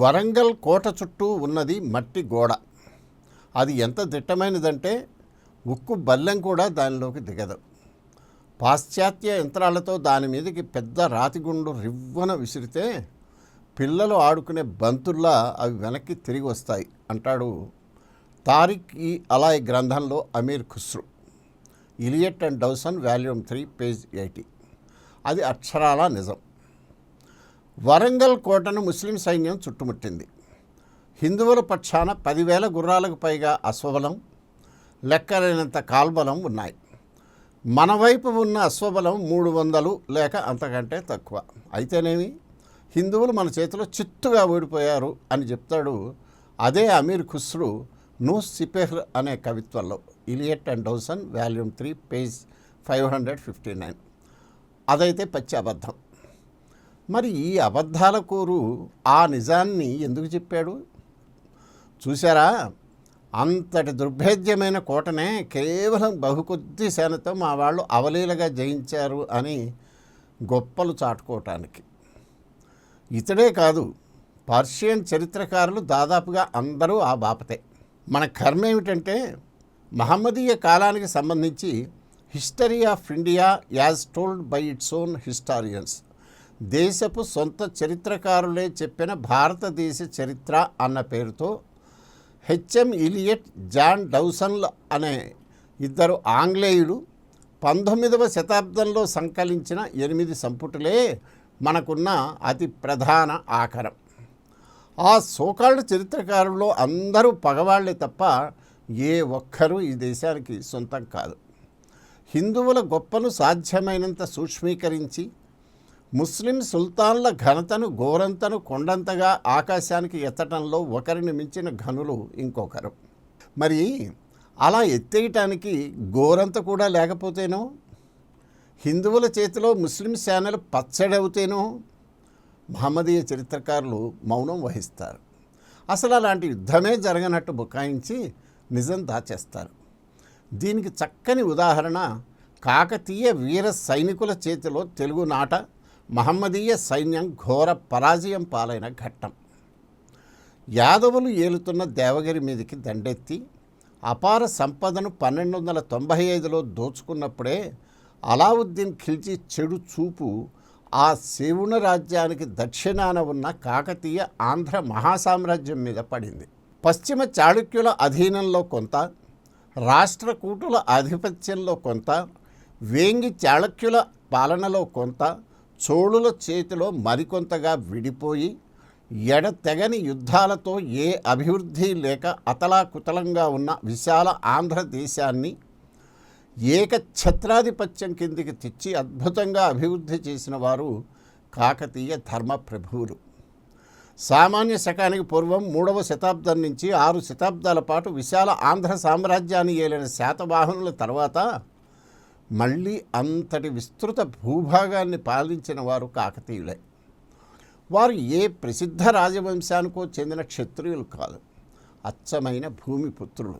వరంగల్ కోట చుట్టూ ఉన్నది మట్టి గోడ. అది ఎంత దిట్టమైనదంటే ఉక్కు బల్లెం కూడా దానిలోకి దిగదు. పాశ్చాత్య యంత్రాలతో దాని మీదకి పెద్ద రాతిగుండు రివ్వన విసిరితే పిల్లలు ఆడుకునే బంతుల్లా అవి వెనక్కి తిరిగి వస్తాయి అంటాడు తారిక్ ఈ అలాయ్ గ్రంథంలో Amir Khusrau. Elliot and Dowson volume three page eighty. అది అక్షరాల నిజం. వరంగల్ కోటను ముస్లిం సైన్యం చుట్టుముట్టింది. హిందువుల పక్షాన పదివేల గుర్రాలకు పైగా అశ్వబలం లెక్కలేనంత కాల్బలం ఉన్నాయి. మన వైపు ఉన్న అశ్వబలం మూడు వందలు లేక అంతకంటే తక్కువ. అయితేనేమి? హిందువులు మన చేతిలో చిత్తుగా ఓడిపోయారు అని చెప్తాడు అదే అమీర్ ఖుస్రు నూ సిపెహ్ అనే కవిత్వంలో. Elliot and Dowson volume three page five hundred fifty nine. అదైతే పచ్చి అబద్ధం. మరి ఈ అబద్ధాల కోరు ఆ నిజాన్ని ఎందుకు చెప్పాడు? చూసారా అంతటి దుర్భేద్యమైన కోటనే కేవలం బహుకొద్ది సేనతో మా వాళ్ళు అవలీలగా జయించారు అని గొప్పలు చాటుకోవటానికి. ఇతడే కాదు పర్షియన్ చరిత్రకారులు దాదాపుగా అందరూ ఆ బాపతే. మన కర్మ ఏమిటంటే మహమ్మదీయ కాలానికి సంబంధించి history of India as told by its own historians. దేశపు సొంత చరిత్రకారులే చెప్పిన భారతదేశ చరిత్ర అన్న పేరుతో హెచ్ఎం ఇలియట్ జాన్ డౌసన్ల అనే ఇద్దరు ఆంగ్లేయులు పంతొమ్మిదవ శతాబ్దంలో సంకలించిన ఎనిమిది సంపుటులే మనకున్న అతి ప్రధాన ఆకరం ఆ సోకాళ్ళ చరిత్రకారుల్లో అందరూ పగవాళ్ళే తప్ప ఏ ఒక్కరూ ఈ దేశానికి సొంతం కాదు. హిందువుల గొప్పను సాధ్యమైనంత సూక్ష్మీకరించి ముస్లిం సుల్తాన్ల ఘనతను ఘోరంతను కొండంతగా ఆకాశానికి ఎత్తటంలో ఒకరిని మించిన ఘనులు ఇంకొకరు. మరి అలా ఎత్తేయటానికి గోరంత కూడా లేకపోతేనో? హిందువుల చేతిలో ముస్లిం సేనలు పచ్చడవుతేనో? మహమ్మదీయ చరిత్రకారులు మౌనం వహిస్తారు. అసలు అలాంటి యుద్ధమే జరగనట్టు బుకాయించి నిజం దాచేస్తారు. దీనికి చక్కని ఉదాహరణ కాకతీయ వీర సైనికుల చేతిలో తెలుగునాట మహమ్మదీయ సైన్యం ఘోర పరాజయం పాలైన ఘట్టం. యాదవులు ఏలుతున్న దేవగిరి మీదకి దండెత్తి అపార సంపదను పన్నెండు వందల తొంభై ఐదులో దోచుకున్నప్పుడే అలావుద్దీన్ ఖిల్జీ చెడు చూపు ఆ శివుణ రాజ్యానికి దక్షిణాన ఉన్న కాకతీయ ఆంధ్ర మహాసామ్రాజ్యం మీద పడింది. పశ్చిమ చాళుక్యుల అధీనంలో కొంత రాష్ట్రకూటుల ఆధిపత్యంలో కొంత వేంగి చాళుక్యుల పాలనలో కొంత చోళుల చేతిలో మరికొంతగా విడిపోయి ఎడతెగని యుద్ధాలతో ఏ అభివృద్ధి లేక అతలాకుతలంగా ఉన్న విశాల ఆంధ్రదేశాన్ని ఏకఛత్రాధిపత్యం కిందికి తెచ్చి అద్భుతంగా అభివృద్ధి చేసిన వారు కాకతీయ ధర్మ ప్రభువులు. సామాన్య శకానికి పూర్వం మూడవ శతాబ్దం నుంచి ఆరు శతాబ్దాల పాటు విశాల ఆంధ్ర సామ్రాజ్యాన్ని ఏలిన శాతవాహనుల తర్వాత మళ్ళీ అంతటి విస్తృత భూభాగాన్ని పాలించిన వారు కాకతీయులే. వారు ఏ ప్రసిద్ధ రాజవంశానికో చెందిన క్షత్రియులు కాదు. అచ్చమైన భూమిపుత్రులు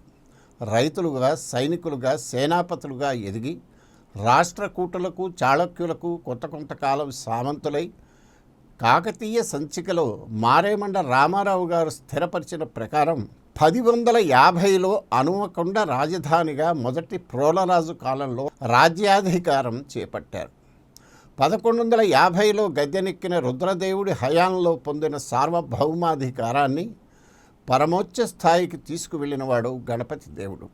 రైతులుగా సైనికులుగా సేనాపతులుగా ఎదిగి రాష్ట్రకూటులకు చాళక్యులకు కొంత కొంతకాలం సామంతులై కాకతీయ సంచికలో మారేమండ రామారావు గారు స్థిరపరిచిన ప్రకారం పది వందల యాభైలో అనుమకొండ రాజధానిగా మొదటి ప్రోలరాజు కాలంలో రాజ్యాధికారం చేపట్టారు. పదకొండు వందల యాభైలో గద్దెనెక్కిన రుద్రదేవుడి హయాంలో పొందిన సార్వభౌమాధికారాన్ని పరమోచ్చ స్థాయికి తీసుకువెళ్ళినవాడు గణపతి దేవుడు.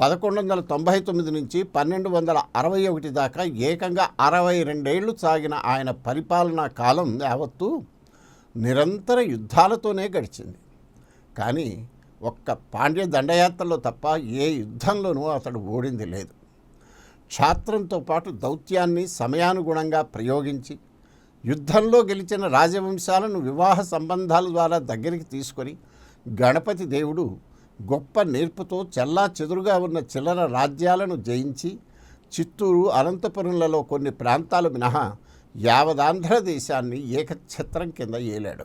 పదకొండు వందల తొంభై తొమ్మిది నుంచి పన్నెండు వందల అరవై ఒకటి దాకా ఏకంగా అరవై రెండేళ్ళు సాగిన ఆయన పరిపాలనా కాలం యావత్తు నిరంతర యుద్ధాలతోనే గడిచింది. కానీ ఒక్క పాండ్య దండయాత్రలో తప్ప ఏ యుద్ధంలోనూ అతడు ఓడింది లేదు. క్షాత్రంతో పాటు దౌత్యాన్ని సమయానుగుణంగా ప్రయోగించి యుద్ధంలో గెలిచిన రాజవంశాలను వివాహ సంబంధాల ద్వారా దగ్గరికి తీసుకొని గణపతి దేవుడు గొప్ప నేర్పుతో చెల్లా చెదురుగా ఉన్న చిల్లర రాజ్యాలను జయించి చిత్తూరు అనంతపురంలలో కొన్ని ప్రాంతాలు మినహా యావదాంధ్రదేశాన్ని ఏకఛత్రం కింద ఏలాడు.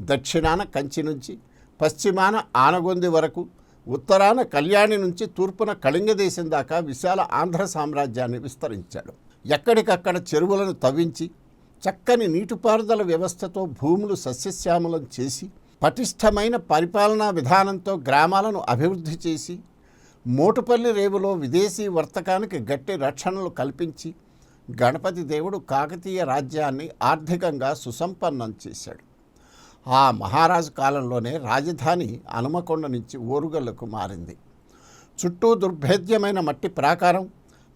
దక్షిణాన కంచి నుంచి పశ్చిమాన ఆనగొంది వరకు ఉత్తరాన కళ్యాణి నుంచి తూర్పున కళింగ దేశం దాకా విశాల ఆంధ్ర సామ్రాజ్యాన్ని విస్తరించాడు. ఎక్కడికక్కడ చెరువులను తవ్వించి చక్కని నీటిపారుదల వ్యవస్థతో భూములు సస్యశ్యామలం చేసి పటిష్టమైన పరిపాలనా విధానంతో గ్రామాలను అభివృద్ధి చేసి మోటుపల్లి రేవులో విదేశీ వర్తకానికి గట్టి రక్షణలు కల్పించి గణపతి దేవుడు కాకతీయ రాజ్యాన్ని ఆర్థికంగా సుసంపన్నం చేశాడు. ఆ మహారాజు కాలంలోనే రాజధాని హనుమకొండ నుంచి ఓరుగల్లకు మారింది. చుట్టూ దుర్భేద్యమైన మట్టి ప్రాకారం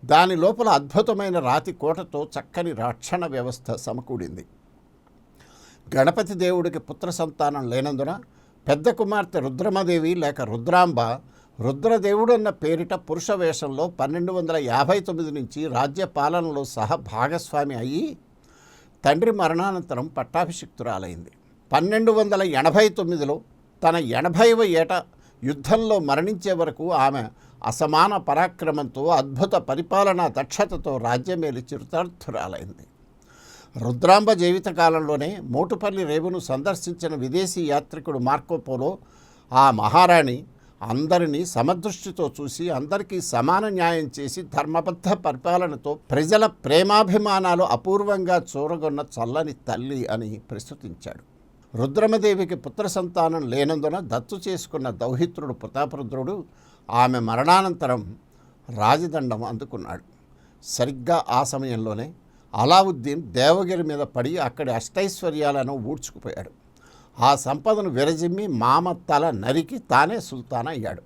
దాని లోపల అద్భుతమైన రాతి కోటతో చక్కని రక్షణ వ్యవస్థ సమకూడింది. గణపతి దేవుడికి పుత్ర సంతానం లేనందున పెద్ద కుమార్తె రుద్రమదేవి లేక రుద్రాంబ రుద్రదేవుడన్న పేరిట పురుష వేషంలో పన్నెండు వందల యాభై తొమ్మిది నుంచి రాజ్య పాలనలో సహా భాగస్వామి అయ్యి తండ్రి మరణానంతరం పట్టాభిషిక్తురాలైంది. పన్నెండు వందల ఎనభై తొమ్మిదిలో తన ఎనభైవ ఏట యుద్ధంలో మరణించే వరకు ఆమె అసమాన పరాక్రమంతో అద్భుత పరిపాలనా దక్షతతో రాజ్యమేలి చిరుతార్థురాలైంది. రుద్రాంబ జీవితకాలంలోనే మోటుపల్లి రేవును సందర్శించిన విదేశీ యాత్రికుడు మార్కోపోలో ఆ మహారాణి అందరినీ సమదృష్టితో చూసి అందరికీ సమాన న్యాయం చేసి ధర్మబద్ధ పరిపాలనతో ప్రజల ప్రేమాభిమానాలు అపూర్వంగా చూరగొన్న చల్లని తల్లి అని ప్రస్తుతించాడు. రుద్రమదేవికి పుత్ర సంతానం లేనందున దత్తు చేసుకున్న దౌహిత్రుడు ప్రతాపరుద్రుడు ఆమె మరణానంతరం రాజదండం అందుకున్నాడు. సరిగ్గా ఆ సమయంలోనే అలావుద్దీన్ దేవగిరి మీద పడి అక్కడి అష్టైశ్వర్యాలను ఊడ్చుకుపోయాడు. ఆ సంపదను విరజిమ్మి మామ తల నరికి తానే సుల్తాన్ అయ్యాడు.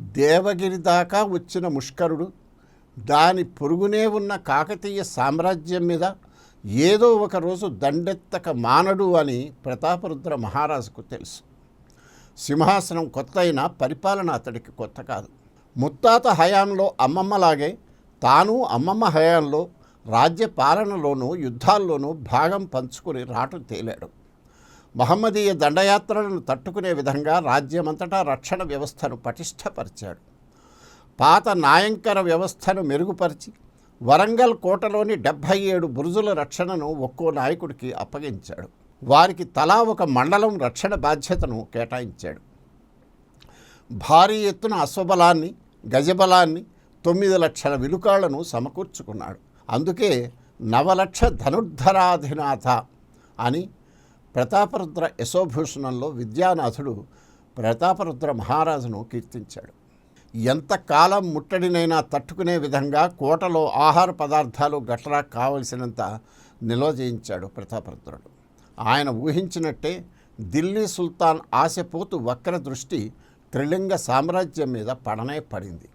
దేవగిరి దాకా వచ్చిన ముష్కరుడు దాని పొరుగునే ఉన్న కాకతీయ సామ్రాజ్యం మీద ఏదో ఒక రోజు దండెత్తక మానడు అని ప్రతాపరుద్ర మహారాజుకు తెలుసు. సింహాసనం కొత్త అయినా పరిపాలన అతడికి కొత్త కాదు. ముత్తాత హయాంలో అమ్మమ్మలాగే తాను అమ్మమ్మ హయాంలో రాజ్య పాలనలోనూ యుద్ధాల్లోనూ భాగం పంచుకుని రాటు తేలాడు. మహమ్మదీయ దండయాత్రలను తట్టుకునే విధంగా రాజ్యమంతటా రక్షణ వ్యవస్థను పటిష్టపరిచాడు. పాత నాయంకర వ్యవస్థను మెరుగుపరిచి వరంగల్ కోటలోని డెబ్భై ఏడు బురుజుల రక్షణను ఒక్కో నాయకుడికి అప్పగించాడు. వారికి తలా ఒక మండలం రక్షణ బాధ్యతను కేటాయించాడు. భారీ ఎత్తున అశ్వబలాన్ని గజబలాన్ని తొమ్మిది లక్షల విలుకాళ్ళను సమకూర్చుకున్నాడు. అందుకే నవలక్ష ధనుర్ధరాధినాథ అని ప్రతాపరుద్ర యశోభూషణంలో విద్యానాథుడు ప్రతాపరుద్ర మహారాజును కీర్తించాడు. ఎంతకాలం ముట్టడినైనా తట్టుకునే విధంగా కోటలో ఆహార పదార్థాలు గట్రా కావలసినంత నిల్వ చేయించాడు ప్రతాపరుద్రుడు. ఆయన ఊహించినట్టే ఢిల్లీ సుల్తాన్ ఆశపోతు వక్ర దృష్టి త్రిలింగ సామ్రాజ్యం మీద పడనే పడింది.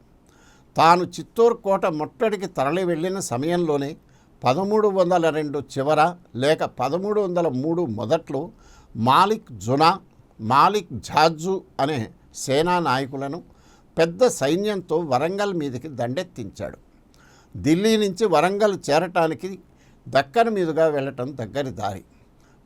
తాను చిత్తూరు కోట ముట్టడికి తరలి వెళ్ళిన సమయంలోనే పదమూడు వందల రెండు చివర లేక పదమూడు వందల మూడు మొదట్లో మాలిక్ జునా మాలిక్ జాజు అనే సేనా నాయకులను పెద్ద సైన్యంతో వరంగల్ మీదకి దండెత్తించాడు. ఢిల్లీ నుంచి వరంగల్ చేరటానికి దక్కన్ మీదుగా వెళ్ళటం దగ్గరి దారి.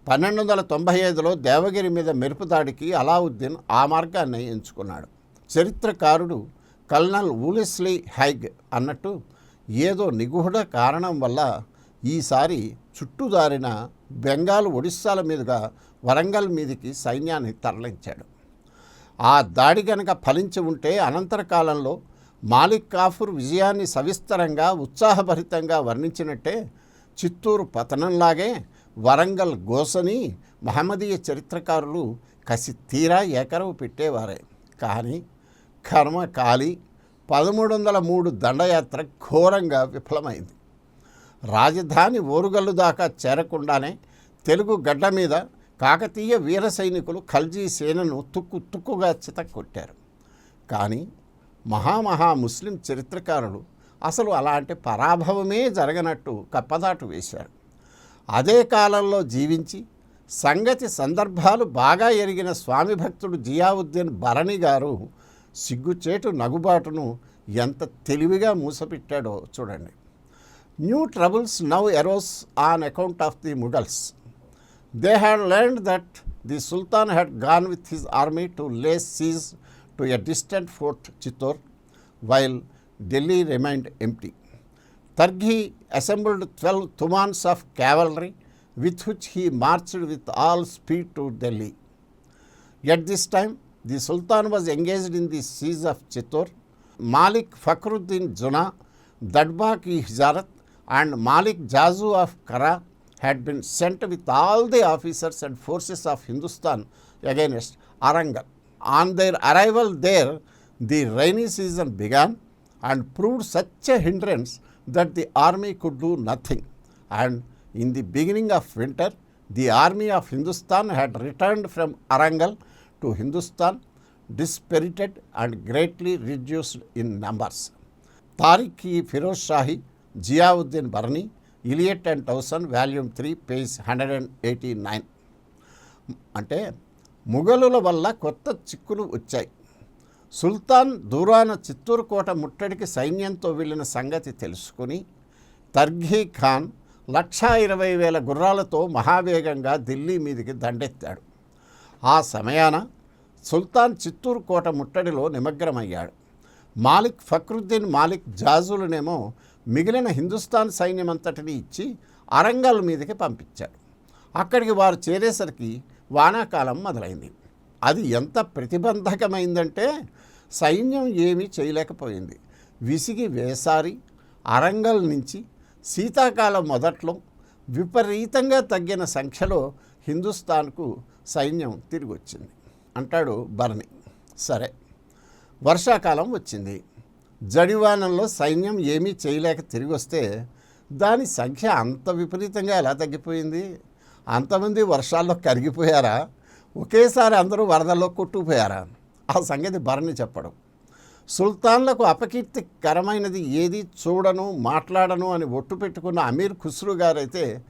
పన్నెండు వందల తొంభై ఐదులో దేవగిరి మీద మెరుపు దాడికి అలావుద్దీన్ ఆ మార్గాన్ని ఎంచుకున్నాడు. చరిత్రకారుడు కల్నల్ ఊలిస్లీ హైగ్ అన్నట్టు ఏదో నిగూఢ కారణం వల్ల ఈసారి చుట్టుదారిన బెంగాల్ ఒడిస్సాల మీదుగా వరంగల్ మీదికి సైన్యాన్ని తరలించాడు. ఆ దాడి గనక ఫలించి ఉంటే అనంతర కాలంలో మాలిక్ కాఫూర్ విజయాన్ని సవిస్తరంగా ఉత్సాహభరితంగా వర్ణించినట్టే చిత్తూరు పతనంలాగే వరంగల్ గోసని మహమ్మదీయ చరిత్రకారులు కసి తీరా ఏకరవు పెట్టేవారే. కానీ కర్మ కాలి పదమూడు వందల మూడు దండయాత్ర ఘోరంగా విఫలమైంది. రాజధాని ఓరుగల్లు దాకా చేరకుండానే తెలుగు గడ్డ మీద కాకతీయ వీర సైనికులు ఖల్జీ సేనను తుక్కు తుక్కుగా చితక్కొట్టారు కానీ మహామహా ముస్లిం చరిత్రకారులు అసలు అలాంటి పరాభవమే జరగనట్టు కప్పదాటు వేశారు. అదే కాలంలో జీవించి సంగతి సందర్భాలు బాగా ఎరిగిన స్వామి భక్తుడు జియావుద్దీన్ భరణి గారు సిగ్గుచేటు నగుబాటును ఎంత తెలివిగా మూసపెట్టాడో చూడండి. New troubles now arose on account of the Mughals They had learned that the Sultan had gone with his army to lay siege to a distant fort Chittor, while Delhi remained empty. Targhi assembled 12 tumans of cavalry with which he marched with all speed to Delhi. At this time, the Sultan was engaged in the siege of Chittor. Malik Fakhruddin Juna, Dadbaki Hijarat, and Malik Jazu of Kara had been sent with all the officers and forces of Hindustan against Arangal. On their arrival there, the rainy season began and proved such a hindrance that the army could do nothing. And in the beginning of winter, the army of Hindustan had returned from Arangal to Hindustan, dispirited and greatly reduced in numbers. Tariq-e Firoz Shahi, Ziauddin Barni, Elliot and Dowson volume three page hundred and eighty nine. అంటే ముగలుల వల్ల కొత్త చిక్కులు వచ్చాయి. సుల్తాన్ దూరాన చిత్తూరు కోట ముట్టడికి సైన్యంతో వెళ్ళిన సంగతి తెలుసుకుని తర్ఘీ ఖాన్ లక్షా ఇరవై వేల గుర్రాలతో మహావేగంగా ఢిల్లీ మీదికి దండెత్తాడు. ఆ సమయాన సుల్తాన్ చిత్తూరు కోట ముట్టడిలో నిమగ్నమయ్యాడు. మాలిక్ ఫక్రుద్దీన్ మాలిక్ జాజులనేమో మిగిలిన హిందుస్థాన్ సైన్యమంతటిని ఇచ్చి అరంగల్ మీదకి పంపించారు. అక్కడికి వారు చేరేసరికి వానాకాలం మొదలైంది. అది ఎంత ప్రతిబంధకమైందంటే సైన్యం ఏమీ చేయలేకపోయింది. విసిగి వేసారి అరంగల్ నుంచి శీతాకాలం మొదట్లో విపరీతంగా తగ్గిన సంఖ్యలో హిందుస్థాన్కు సైన్యం తిరిగి వచ్చింది అంటాడు బర్ని సరే వర్షాకాలం వచ్చింది. జడివానంలో సైన్యం ఏమీ చేయలేక తిరిగి వస్తే దాని సంఖ్య అంత విపరీతంగా ఎలా తగ్గిపోయింది? అంతమంది వర్షాల్లో కరిగిపోయారా? ఒకేసారి అందరూ వరదల్లో కొట్టుకుపోయారా? ఆ సంగతి భరణి చెప్పడం. సుల్తాన్లకు అపకీర్తికరమైనది ఏది? చూడను మాట్లాడను అని ఒట్టు పెట్టుకున్న అమీర్ ఖుస్రు గారైతే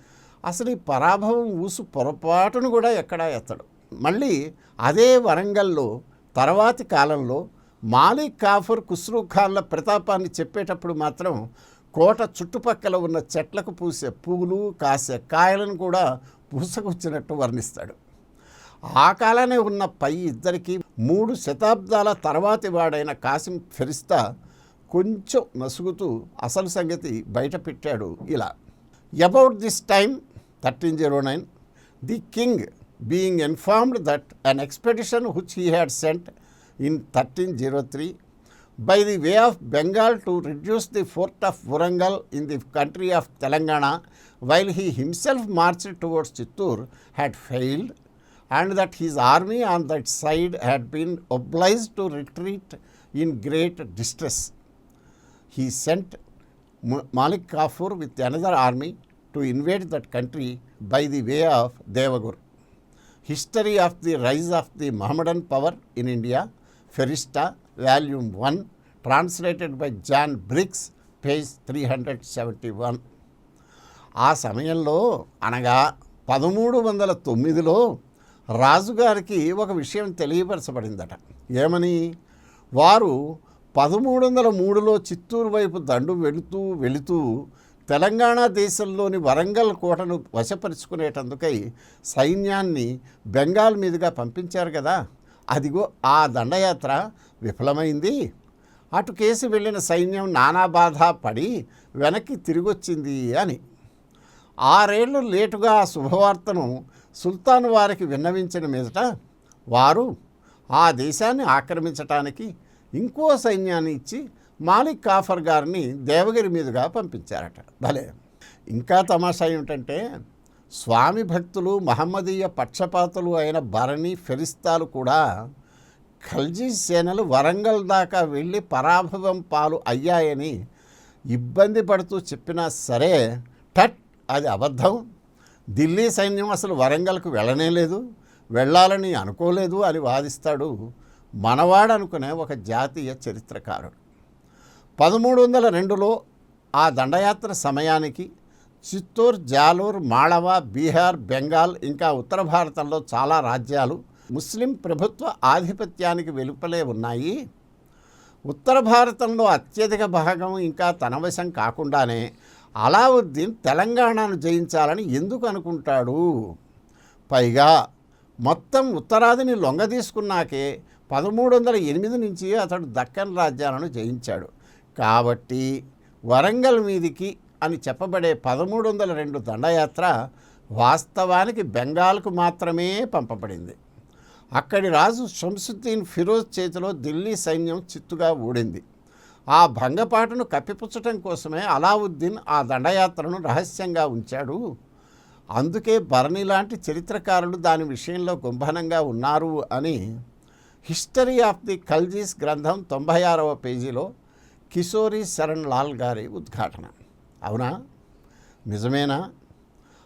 అసలు ఈ పరాభవం ఊసు పొరపాటును కూడా ఎక్కడా ఎత్తడు. మళ్ళీ అదే వరంగల్లో తర్వాతి కాలంలో మాలిక్ కాఫర్ ఖుస్రూ ఖాన్ల ప్రతాపాన్ని చెప్పేటప్పుడు మాత్రం కోట చుట్టుపక్కల ఉన్న చెట్లకు పూసే పువ్వులు కాసే కాయలను కూడా పూసకొచ్చినట్టు వర్ణిస్తాడు. ఆ కాలనే ఉన్న పై ఇద్దరికి మూడు శతాబ్దాల తర్వాతి వాడైన కాసిం ఫెరిస్తా కొంచెం నసుగుతూ అసలు సంగతి బయట పెట్టాడు ఇలా. About this time thirteen zero nine the king being informed that an expedition which he had sent in 1303 by the way of Bengal to reduce the fort of Warangal in the country of Telangana while he himself marched towards Chittur had failed and that his army on that side had been obliged to retreat in great distress. He sent Malik Kafur with another army to invade that country by the way of Devagur. History of the rise of the Mohammedan power in India Ferishta volume one translated by John Briggs page three hundred seventy one. ఆ సమయంలో అనగా పదమూడు వందల తొమ్మిదిలో రాజుగారికి ఒక విషయం తెలియపరచబడిందట. ఏమని? వారు పదమూడు వందల మూడులో చిత్తూరు వైపు దండు వెళుతూ వెళుతూ తెలంగాణ దేశంలోని వరంగల్ కోటను వశపరుచుకునేటందుకై సైన్యాన్ని బెంగాల్ మీదుగా పంపించారు కదా. అదిగో ఆ దండయాత్ర విఫలమైంది. అటు కేసి వెళ్ళిన సైన్యం నానా బాధ పడి వెనక్కి తిరిగొచ్చింది అని. ఆరేళ్ళు లేటుగా ఆ శుభవార్తను సుల్తాన్ వారికి విన్నవించిన మీదట వారు ఆ దేశాన్ని ఆక్రమించటానికి ఇంకో సైన్యాన్ని ఇచ్చి మాలిక్ కాఫర్ గారిని దేవగిరి మీదుగా పంపించారట. భలే! ఇంకా తమాషా ఏమిటంటే స్వామి భక్తులు మహమ్మదీయ పక్షపాతులు అయిన భరణి ఫెరిస్తాలు కూడా ఖల్జీ సేనలు వరంగల్ దాకా వెళ్ళి పరాభవం పాలు అయ్యాయని ఇబ్బంది పడుతూ చెప్పినా సరే టట్ అది అబద్ధం. ఢిల్లీ సైన్యం అసలు వరంగల్కు వెళ్ళనే లేదు వెళ్ళాలని అనుకోలేదు అని వాదిస్తాడు మనవాడు అనుకునే ఒక జాతీయ చరిత్రకారుడు. పదమూడు వందల రెండులో ఆ దండయాత్ర సమయానికి చిత్తూర్ జాలూర్ మాళవ బీహార్ బెంగాల్ ఇంకా ఉత్తర భారతంలో చాలా రాజ్యాలు ముస్లిం ప్రభుత్వ ఆధిపత్యానికి వెలుపలే ఉన్నాయి. ఉత్తర భారతంలో అత్యధిక భాగం ఇంకా తన వశం కాకుండానే అలావుద్దీన్ తెలంగాణను జయించాలని ఎందుకు అనుకుంటాడు? పైగా మొత్తం ఉత్తరాదిని లొంగదీసుకున్నాకే పదమూడు వందల ఎనిమిది నుంచి అతడు దక్కన్ రాజ్యాలను జయించాడు. కాబట్టి వరంగల్ మీదికి అని చెప్పబడే పదమూడు వందల రెండు దండయాత్ర వాస్తవానికి బెంగాల్కు మాత్రమే పంపబడింది. అక్కడి రాజు షంసుద్దీన్ ఫిరోజ్ చేతిలో ఢిల్లీ సైన్యం చిత్తుగా ఊడింది. ఆ భంగపాటును కప్పిపుచ్చటం కోసమే అలావుద్దీన్ ఆ దండయాత్రను రహస్యంగా ఉంచాడు. అందుకే భరణి లాంటి చరిత్రకారులు దాని విషయంలో గుంభనంగా ఉన్నారు అని హిస్టరీ ఆఫ్ ది కల్జీస్ గ్రంథం తొంభై ఆరవ పేజీలో కిషోరి శరణ్ లాల్ గారి ఉద్ఘాటన. అవునా? నిజమేనా?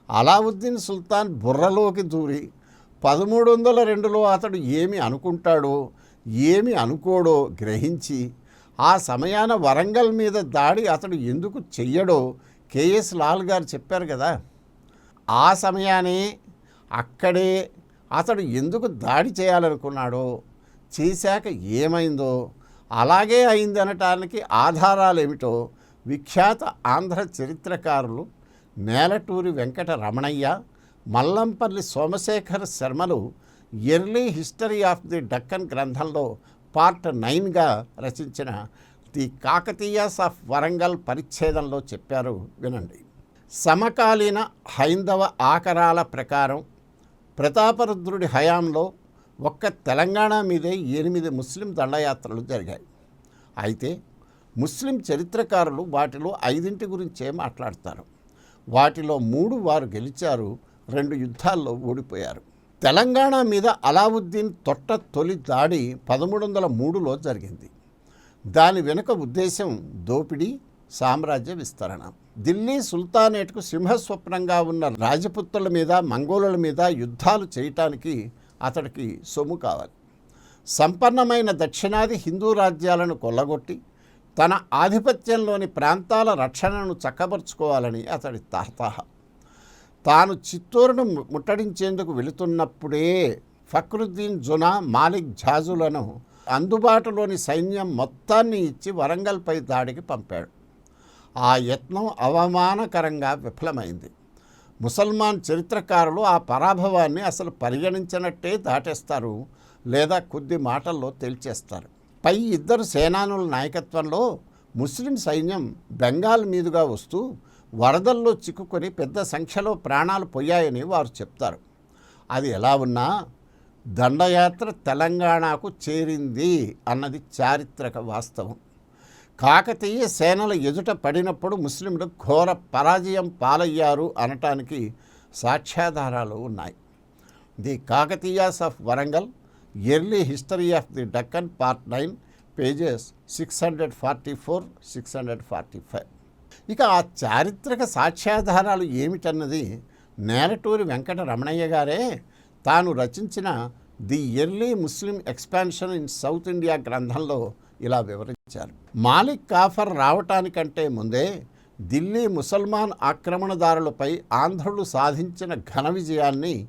అలావుద్దీన్ సుల్తాన్ బుర్రలోకి దూరి పదమూడు వందల రెండులో అతడు ఏమి అనుకుంటాడో ఏమి అనుకోడో గ్రహించి ఆ సమయాన వరంగల్ మీద దాడి అతడు ఎందుకు చెయ్యడో కేఎస్ లాల్ గారు చెప్పారు కదా. ఆ సమయానే అక్కడే అతడు ఎందుకు దాడి చేయాలనుకున్నాడో చేశాక ఏమైందో అలాగే అయింది అనటానికి ఆధారాలు ఏమిటో విఖ్యాత ఆంధ్ర చరిత్రకారులు Nelaturi Venkata Ramanayya Mallampalli Somasekhar శర్మలు early history of the Deccan గ్రంథంలో పార్ట్ నైన్గా రచించిన ది కాకతీయాస్ ఆఫ్ వరంగల్ పరిచ్ఛేదంలో చెప్పారు. వినండి. సమకాలీన హైందవ ఆకరాల ప్రకారం ప్రతాపరుద్రుడి హయాంలో ఒక్క తెలంగాణ మీదే ఎనిమిది ముస్లిం దండయాత్రలు జరిగాయి. అయితే ముస్లిం చరిత్రకారులు వాటిలో ఐదింటి గురించే మాట్లాడతారు. వాటిలో మూడు వారు గెలిచారు రెండు యుద్ధాల్లో ఓడిపోయారు. తెలంగాణ మీద అలావుద్దీన్ తొట్ట తొలి దాడి పదమూడు వందల మూడులో జరిగింది. దాని వెనుక ఉద్దేశం దోపిడీ సామ్రాజ్య విస్తరణ. ఢిల్లీ సుల్తానేట్కు సింహస్వప్నంగా ఉన్న రాజపుత్రుల మీద మంగోలుల మీద యుద్ధాలు చేయటానికి అతడికి సొమ్ము కావాలి. సంపన్నమైన దక్షిణాది హిందూ రాజ్యాలను కొల్లగొట్టి తన ఆధిపత్యంలోని ప్రాంతాల రక్షణను చక్కబరుచుకోవాలని అతడి తహతహ తాను చిత్తూరును ముట్టడించేందుకు వెళుతున్నప్పుడే ఫక్రుద్దీన్ జునా మాలిక్ ఝాజులను అందుబాటులోని సైన్యం మొత్తాన్ని ఇచ్చి వరంగల్పై దాడికి పంపాడు. ఆ యత్నం అవమానకరంగా విఫలమైంది. ముసల్మాన్ చరిత్రకారులు ఆ పరాభవాన్ని అసలు పరిగణించినట్టే దాటేస్తారు లేదా కొద్ది మాటల్లో తేల్చేస్తారు. పై ఇద్దరు సేనానుల నాయకత్వంలో ముస్లిం సైన్యం బెంగాల్ మీదుగా వస్తూ వరదల్లో చిక్కుకొని పెద్ద సంఖ్యలో ప్రాణాలు పోయాయని వారు చెప్తారు. అది ఎలా ఉన్నా దండయాత్ర తెలంగాణకు చేరింది అన్నది చారిత్రక వాస్తవం. కాకతీయ సేనల ఎదుట పడినప్పుడు ముస్లింలు ఘోర పరాజయం పాలయ్యారు అనటానికి సాక్ష్యాధారాలు ఉన్నాయి. The Kakatiyas of Warangal early history of the Deccan part nine pages six hundred forty four six hundred forty five ఇక ఆ చారిత్రక సాక్ష్యాధారాలు ఏమిటన్నది నేలటూరి వెంకట రమణయ్య గారే తాను రచించిన the early Muslim expansion in South India గ్రంథంలో ఇలా వివరించారు. మాలిక్ కాఫర్ రావటానికంటే ముందే ఢిల్లీ ముసల్మాన్ ఆక్రమణదారులపై ఆంధ్రులు సాధించిన ఘన విజయాన్ని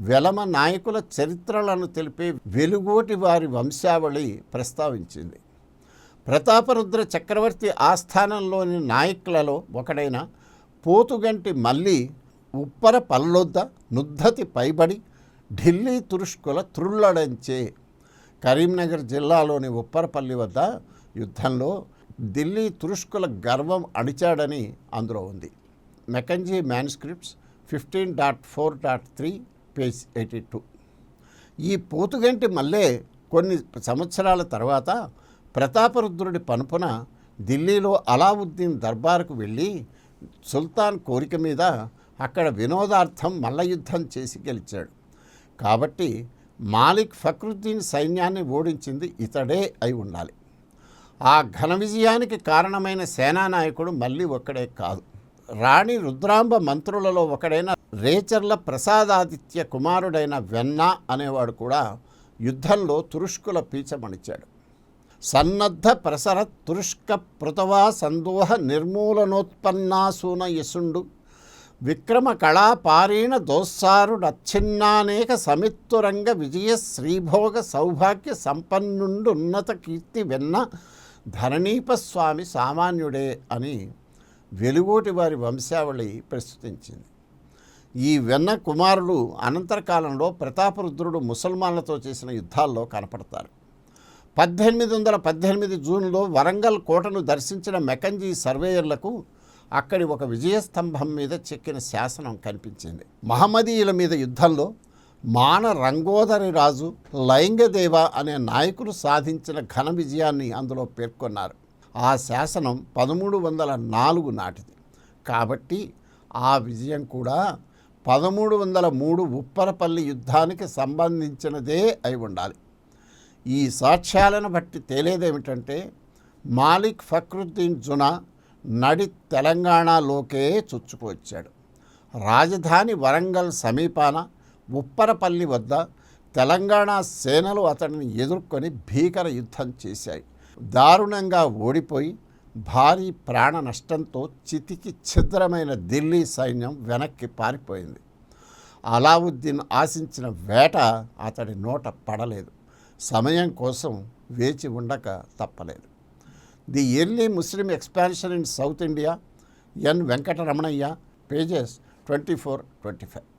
వెలమ నాయకుల చరిత్రలను తెలిపే వెలుగోటి వారి వంశావళి ప్రస్తావించింది. ప్రతాపరుద్ర చక్రవర్తి ఆస్థానంలోని నాయకులలో ఒకడైన పోతుగంటి మల్లి ఉప్పర పల్లొద్ద నుద్ధతి పైబడి ఢిల్లీ తురుష్కుల త్రుళ్ళడంచే కరీంనగర్ జిల్లాలోని ఉప్పరపల్లి వద్ద యుద్ధంలో ఢిల్లీ తురుష్కుల గర్వం అణిచాడని అందులో ఉంది. Mackenzie manuscripts fifteen dot four dot three page eighty two. ఈ పోతుగంటి మల్లే కొన్ని సంవత్సరాల తర్వాత ప్రతాపరుద్రుడి పనుపున ఢిల్లీలో అలావుద్దీన్ దర్బారుకు వెళ్ళి సుల్తాన్ కోరిక మీద అక్కడ వినోదార్థం మల్లయుద్ధం చేసి గెలిచాడు. కాబట్టి మాలిక్ ఫక్రుద్దీన్ సైన్యాన్ని ఓడించింది ఇతడే అయి ఉండాలి. ఆ ఘన విజయానికి కారణమైన సేనానాయకుడు మళ్ళీ ఒక్కడే కాదు. రాణి రుద్రాంబ మంత్రులలో ఒకడైన రేచర్ల ప్రసాదాదిత్య కుమారుడైన వెన్న అనేవాడు కూడా యుద్ధంలో తురుష్కుల పీచమణిచాడు. సన్నద్ధ ప్రసర తురుష్క పృతవా సందోహ నిర్మూలనోత్పన్నాసూన యసుండు విక్రమ కళా పారీణ దోస్సారుడచ్చిన్నానేక సమిత్తురంగ విజయ శ్రీభోగ సౌభాగ్య సంపన్నుండు ఉన్నత కీర్తి వెన్న ధరణీపస్వామి సామాన్యుడే అని వెలుగోటి వారి వంశావళి ప్రస్తుతించింది. ఈ వెన్న కుమారులు అనంతర కాలంలో ప్రతాపరుద్రుడు ముసల్మాన్లతో చేసిన యుద్ధాల్లో కనపడతారు. పద్దెనిమిది వందల పద్దెనిమిది జూన్లో వరంగల్ కోటను దర్శించిన మెకంజీ సర్వేయర్లకు అక్కడి ఒక విజయస్తంభం మీద చెక్కిన శాసనం కనిపించింది. మహమ్మదీయుల మీద యుద్ధంలో మాన రంగోదరి రాజు లైంగదేవ అనే నాయకులు సాధించిన ఘన విజయాన్ని అందులో పేర్కొన్నారు. ఆ శాసనం పదమూడు వందల నాలుగు నాటిది. కాబట్టి ఆ విజయం కూడా పదమూడు వందల మూడు ఉప్పరపల్లి యుద్ధానికి సంబంధించినదే అయి ఉండాలి. ఈ సాక్ష్యాలను బట్టి తేలేదేమిటంటే మాలిక్ ఫక్రుద్దీన్ జునా నడి తెలంగాణలోకే చొచ్చుకువచ్చాడు రాజధాని వరంగల్ సమీపాన ఉప్పరపల్లి వద్ద తెలంగాణ సేనలు అతడిని ఎదుర్కొని భీకర యుద్ధం చేశాయి. దారుణంగా ఓడిపోయి భారీ ప్రాణ నష్టంతో చితికి ఛిద్రమైన ఢిల్లీ సైన్యం వెనక్కి పారిపోయింది. అలావుద్దీన్ ఆశించిన వేట అతడి నోట పడలేదు. సమయం కోసం వేచి ఉండక తప్పలేదు. The early Muslim expansion in South India N Venkataramanayya pages twenty four twenty five.